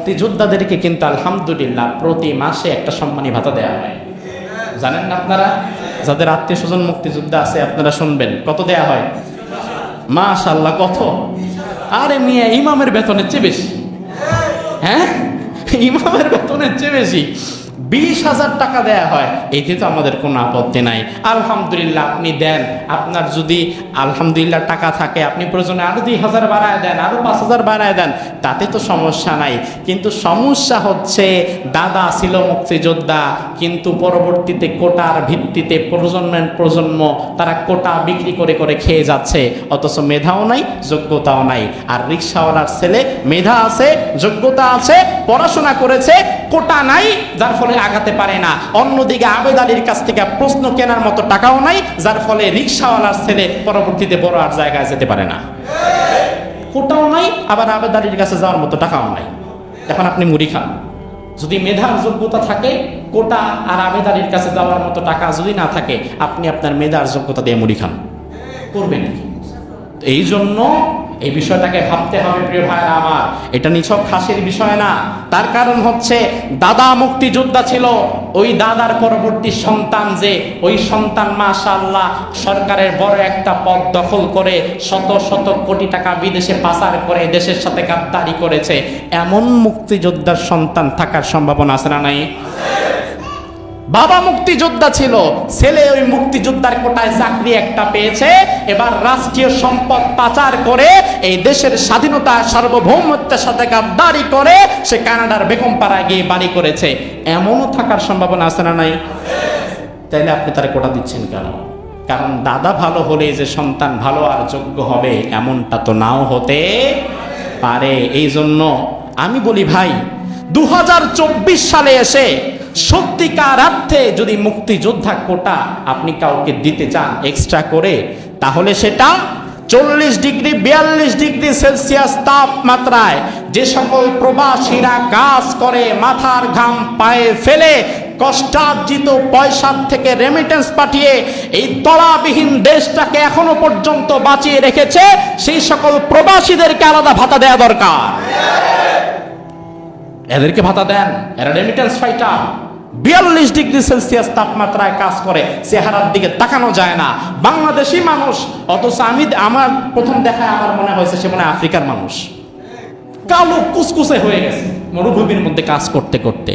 মুক্তিযোদ্ধাদেরকে কিন্তু আলহামদুলিল্লাহ প্রতি মাসে একটা সম্মানী ভাতা দেওয়া হয়। জানেন না আপনারা? যাদের আত্মীয় স্বজন মুক্তিযোদ্ধা আছে, আপনারা শুনবেন। কত দেয়া হয়? মাশাল্লাহ কত? আরে মিয়া, ইমামের বেতনের চেয়ে বেশি। হ্যাঁ? ইমামের বেতনের চেয়ে বেশি। বিশ হাজার টাকা দেয়া হয়, এতে তো আমাদের কোনো আপত্তি নাই। আলহামদুলিল্লাহ, আপনি দেন। আপনার যদি আলহামদুলিল্লাহ টাকা থাকে, আপনি প্রয়োজনে আরও দুই হাজার বাড়ায় দেন, আরও পাঁচ হাজার বাড়ায় দেন, তাতে তো সমস্যা নাই। কিন্তু সমস্যা হচ্ছে, দাদা ছিল মুক্তিযোদ্ধা, কিন্তু পরবর্তীতে কোটার ভিত্তিতে প্রজন্মের প্রজন্ম, তারা কোটা বিক্রি করে করে খেয়ে যাচ্ছে। অথচ মেধাও নাই, যোগ্যতাও নাই। আর রিক্সাওয়ালার ছেলে মেধা আছে, যোগ্যতা আছে, পড়াশোনা করেছে, কোটা নাই, যার ফলে আগাতে পারে না। অন্যদিকে আবেদ আলীর কাছ থেকে প্রশ্ন কেনার মতো টাকাও নাই, যার ফলে রিক্সাওয়ালার ছেলে পরবর্তীতে বড় আর জায়গায় যেতে পারে না। কোটাও নাই, আবার আবেদ আলীর কাছে যাওয়ার মতো টাকাও নাই। এখন আপনি মুড়ি খান। যদি মেধার যোগ্যতা থাকে, কোটা আর আবেদ আলীর কাছে যাওয়ার মতো টাকা যদি না থাকে, আপনি আপনার মেধার যোগ্যতা দিয়ে মুড়ি খান। করবেন এই জন্য এই বিষয়টাকে ভাবতে হবে, প্রিয় ভাইরা আমার। এটা নিছক খাসির বিষয় না। তার কারণ হচ্ছে, দাদা মুক্তিযোদ্ধা ছিল, ওই দাদার পরবর্তী সন্তান যে, ওই সন্তান মাশাআল্লাহ সরকারের বড় একটা পদ দখল করে শত শত কোটি টাকা বিদেশে পাচার করে দেশের সাথে গাদ্দারি করেছে। এমন মুক্তিযোদ্ধার সন্তান থাকার সম্ভাবনা আছে না নাই? বাবা মুক্তিযোদ্ধা ছিল, ছেলে ওই মুক্তিযোদ্ধার কোটায় চাকরি একটা পেয়েছে। এবার রাষ্ট্রীয় সম্পদ পাচার করে এই দেশের স্বাধীনতা, সার্বভৌমত্বের সাথে গাদ্দারি করে সে কানাডার বেগম পাড়ায় গিয়ে বাড়ি করেছে। এমনও থাকার সম্ভাবনা আছে না নাই? তাইলে আপনি তার কোটা দিচ্ছেন কেন? কারণ দাদা ভালো হলে যে সন্তান ভালো আর যোগ্য হবে, এমনটা তো নাও হতে পারে। এই জন্য আমি বলি ভাই দু হাজার চব্বিশ সালে এসে সত্যিকার অর্থে যদি মুক্তিযোদ্ধা কোটা আপনি কাউকে দিতে চান এক্সট্রা করে, তাহলে সেটা চল্লিশ ডিগ্রি, বিয়াল্লিশ ডিগ্রি সেলসিয়াস তাপমাত্রায় যে সকল প্রবাসীরা কাজ করে, মাথার ঘাম পায়ে ফেলে, কষ্টার্জিত পয়সার থেকে রেমিটেন্স পাঠিয়ে এই তলাবিহীন দেশটাকে এখনও পর্যন্ত বাঁচিয়ে রেখেছে, সেই সকল প্রবাসীদেরকে আলাদা ভাতা দেওয়া দরকার। এদেরকে ভাতা দেন। এরা রেমিটেন্স ফাইটার বিয়াল্লিশ ডিগ্রি সেলসিয়াস তাপমাত্রায় কাজ করে, চেহারার দিকে তাকানো যায় না। বাংলাদেশি মানুষ, অথচ আমি আমার প্রথম দেখায় আমার মনে হয়েছে সে মনে আফ্রিকার মানুষ। কালো কুসকুসে হয়ে গেছে। মরুভূমির মধ্যে কাজ করতে করতে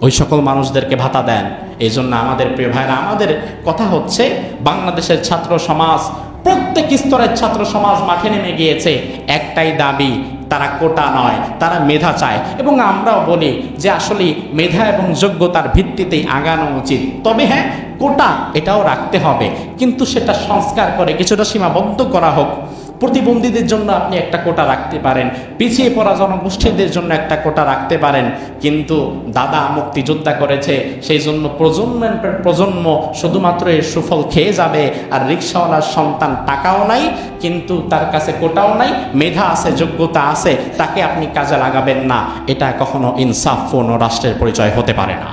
ওই সকল মানুষদেরকে ভাতা দেন। এই জন্য আমাদের প্রিয় ভাইরা, আমাদের কথা হচ্ছে, বাংলাদেশের ছাত্র সমাজ, প্রত্যেক স্তরের ছাত্র সমাজ মাঠে নেমে গিয়েছে। একটাই দাবি তারা কোটা নয়, তারা মেধা চায়। এবং আমরাও বলি যে আসলে মেধা এবং যোগ্যতার ভিত্তিতেই আগানো উচিত। তবে হ্যাঁ কোটা এটাও রাখতে হবে। কিন্তু সেটা সংস্কার করে কিছুটা সীমাবদ্ধ করা হোক। প্রতিবন্ধীদের জন্য আপনি একটা কোটা রাখতে পারেন। পিছিয়ে পড়া জনগোষ্ঠীদের জন্য একটা কোটা রাখতে পারেন। কিন্তু দাদা মুক্তিযোদ্ধা করেছে, সেই জন্য প্রজন্মের প্রজন্ম শুধুমাত্র এর সুফল খেয়ে যাবে আর রিক্সাওয়ালার সন্তান টাকাও নাই, কিন্তু তার কাছে কোটাও নাই, মেধা আছে, যোগ্যতা আছে, তাকে আপনি কাজে লাগাবেন না। এটা কখনো ইনসাফপূর্ণ রাষ্ট্রের পরিচয় হতে পারে না।